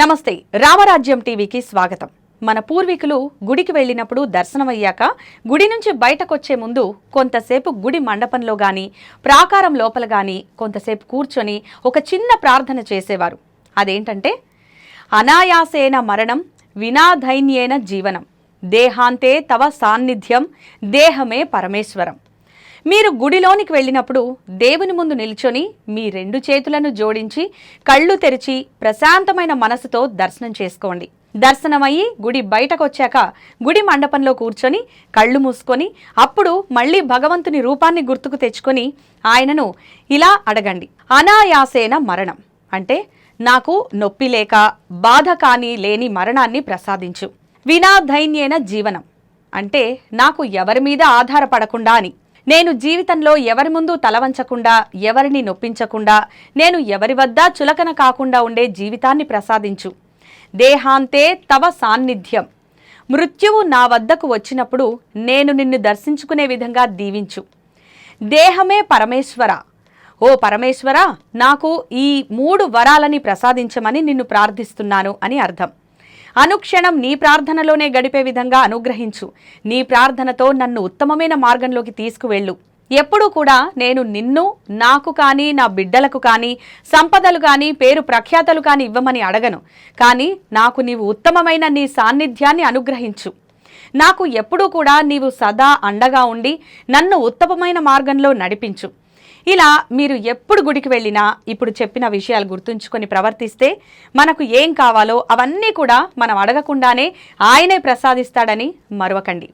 నమస్తే రామరాజ్యం టీవీకి స్వాగతం. మన పూర్వీకులు గుడికి వెళ్ళినప్పుడు దర్శనమయ్యాక గుడి నుంచి బయటకొచ్చే ముందు కొంతసేపు గుడి మండపంలో గాని ప్రాకారం లోపల గాని కొంతసేపు కూర్చొని ఒక చిన్న ప్రార్థన చేసేవారు. అదేంటంటే అనాయాసేన మరణం వినాధైన్యేన జీవనం. దేహాంతే తవ సాన్నిధ్యం దేహమే పరమేశ్వరం. మీరు గుడిలోనికి వెళ్ళినప్పుడు దేవుని ముందు నిల్చొని మీ రెండు చేతులను జోడించి కళ్ళు తెరిచి ప్రశాంతమైన మనసుతో దర్శనం చేసుకోండి. దర్శనమయ్యి గుడి బయటకు వచ్చాక గుడి మండపంలో కూర్చొని కళ్ళు మూసుకొని అప్పుడు మళ్ళీ భగవంతుని రూపాన్ని గుర్తుకు తెచ్చుకొని ఆయనను ఇలా అడగండి. అనాయాసేన మరణం. అంటే నాకు నొప్పి లేక బాధ కానీ లేని మరణాన్ని ప్రసాదించు. వినాధైన్యేన జీవనం. అంటే నాకు ఎవరి మీద ఆధారపడకుండా అని. నేను జీవితంలో ఎవరి ముందు తలవంచకుండా ఎవరిని నొప్పించకుండా నేను ఎవరి వద్ద చులకన కాకుండా ఉండే జీవితాన్ని ప్రసాదించు. దేహాంతే తవ సాన్నిధ్యం. మృత్యువు నా వద్దకు వచ్చినప్పుడు నేను నిన్ను దర్శించుకునే విధంగా దీవించు. దేహమే పరమేశ్వర. ఓ పరమేశ్వర నాకు ఈ మూడు వరాలని ప్రసాదించమని నిన్ను ప్రార్థిస్తున్నాను అని అర్థం. అనుక్షణం నీ ప్రార్థనలోనే గడిపే విధంగా అనుగ్రహించు. నీ ప్రార్థనతో నన్ను ఉత్తమమైన మార్గంలోకి తీసుకువెళ్ళు. ఎప్పుడూ కూడా నేను నిన్ను నాకు కానీ నా బిడ్డలకు కానీ సంపదలు కానీ పేరు ప్రఖ్యాతలు కానీ ఇవ్వమని అడగను. కానీ నాకు నీవు ఉత్తమమైన నీ సాన్నిధ్యాన్ని అనుగ్రహించు. నాకు ఎప్పుడూ కూడా నీవు సదా అండగా ఉండి నన్ను ఉత్తమమైన మార్గంలో నడిపించు. ఇలా మీరు ఎప్పుడు గుడికి వెళ్ళినా ఇప్పుడు చెప్పిన విషయాలు గుర్తుంచుకొని ప్రవర్తిస్తే మనకు ఏం కావాలో అవన్నీ కూడా మనం అడగకుండానే ఆయనే ప్రసాదిస్తాడని మరవకండి.